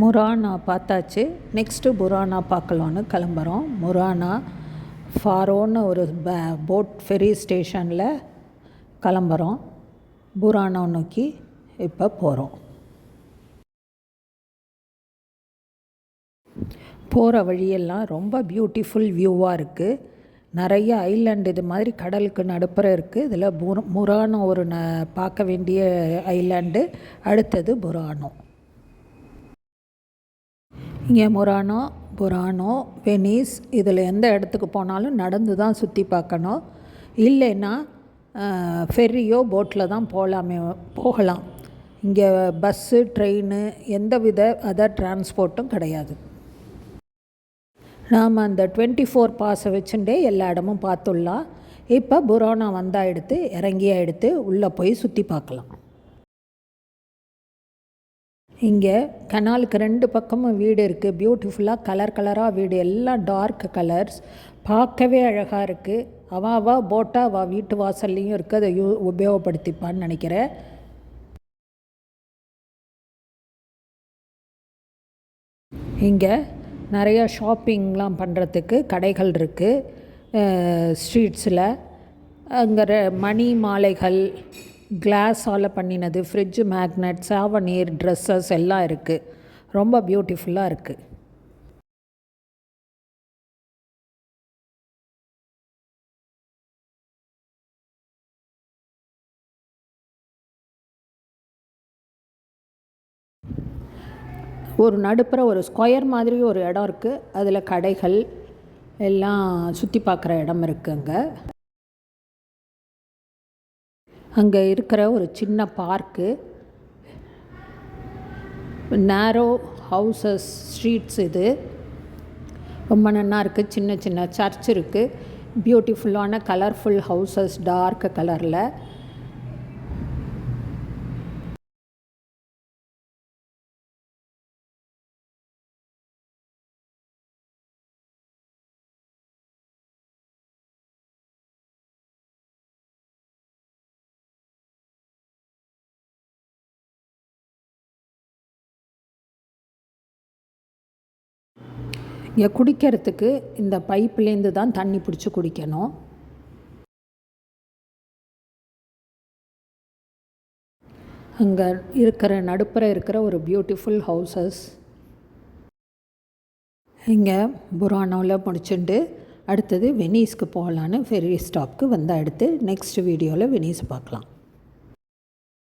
முரானா பார்த்தாச்சு. நெக்ஸ்ட்டு புரானா பார்க்கலான்னு கிளம்புறோம். முரானா ஃபாரோன்னு ஒரு போட் ஃபெரி ஸ்டேஷனில் கிளம்புறோம். புரானா நோக்கி இப்போ போகிறோம் போகிற வழியெல்லாம் ரொம்ப பியூட்டிஃபுல் வியூவாக இருக்குது நிறைய ஐலாண்ட் இது மாதிரி கடலுக்கு நடுப்புற இருக்குது இதில் புர முரானோ ஒரு ந பார்க்க வேண்டிய ஐலாண்டு அடுத்தது புரானோ இங்கே முரானோ புரானோ வெனிஸ் இதில் எந்த இடத்துக்கு போனாலும் நடந்து தான் சுற்றி பார்க்கணும். இல்லைன்னா ஃபெர்ரியோ போட்டில் தான் போகலாமே போகலாம். இங்கே பஸ்ஸு ட்ரெயின் எந்த வித அதர் டிரான்ஸ்போர்ட்டும் கிடையாது. நாம் அந்த டுவெண்ட்டி ஃபோர் பாஸை வச்சுட்டே எல்லா இடமும் பார்த்துடலாம். இப்போ புரோனா வந்தால் எடுத்து இறங்கியா எடுத்து உள்ளே போய் சுற்றி பார்க்கலாம். இங்கே கனாலுக்கு ரெண்டு பக்கமும் வீடு இருக்குது பியூட்டிஃபுல்லாக கலர் கலராக வீடு. எல்லாம் டார்க் கலர்ஸ் பார்க்கவே அழகாக இருக்குது அவாவா போட்டா அவா வீட்டு வாசல்லையும் இருக்குது அதை யூ உபயோகப்படுத்திப்பான்னு நினைக்கிறேன் இங்கே நிறையா ஷாப்பிங்லாம் பண்ணுறதுக்கு கடைகள் இருக்குது ஸ்ட்ரீட்ஸில் அங்கே மணி மாலைகள் கிளாஸால் பண்ணினது ஃப்ரிட்ஜ் மேக்னட் சாவநீர் ட்ரெஸ்ஸஸ் எல்லாம் இருக்குது ரொம்ப பியூட்டிஃபுல்லாக இருக்குது ஒரு நடுப்புற ஒரு ஸ்கொயர் மாதிரி ஒரு இடம் இருக்குது அதில் கடைகள் எல்லாம் சுற்றி பார்க்குற இடம் இருக்குது அங்கே இருக்கிற ஒரு சின்ன பார்க்கு நேரோ ஹவுசஸ் ஸ்ட்ரீட்ஸ் இது. ரொம்ப நல்லா இருக்குது சின்ன சின்ன சர்ச் இருக்குது பியூட்டிஃபுல்லான கலர்ஃபுல் ஹவுசஸ் டார்க் கலரில் இங்கே குடிக்கிறதுக்கு இந்த பைப்லேருந்து தான் தண்ணி பிடிச்சி குடிக்கணும். அங்கே இருக்கிற நடுப்புற இருக்கிற ஒரு பியூட்டிஃபுல் ஹவுசஸ் இங்கே புரானோவில் முடிச்சுட்டு அடுத்தது வெனீஸ்க்கு போகலான்னு ஃபெரி ஸ்டாப்க்கு வந்தால் அடுத்து நெக்ஸ்ட் வீடியோவில் வெனீஸ் பார்க்கலாம்.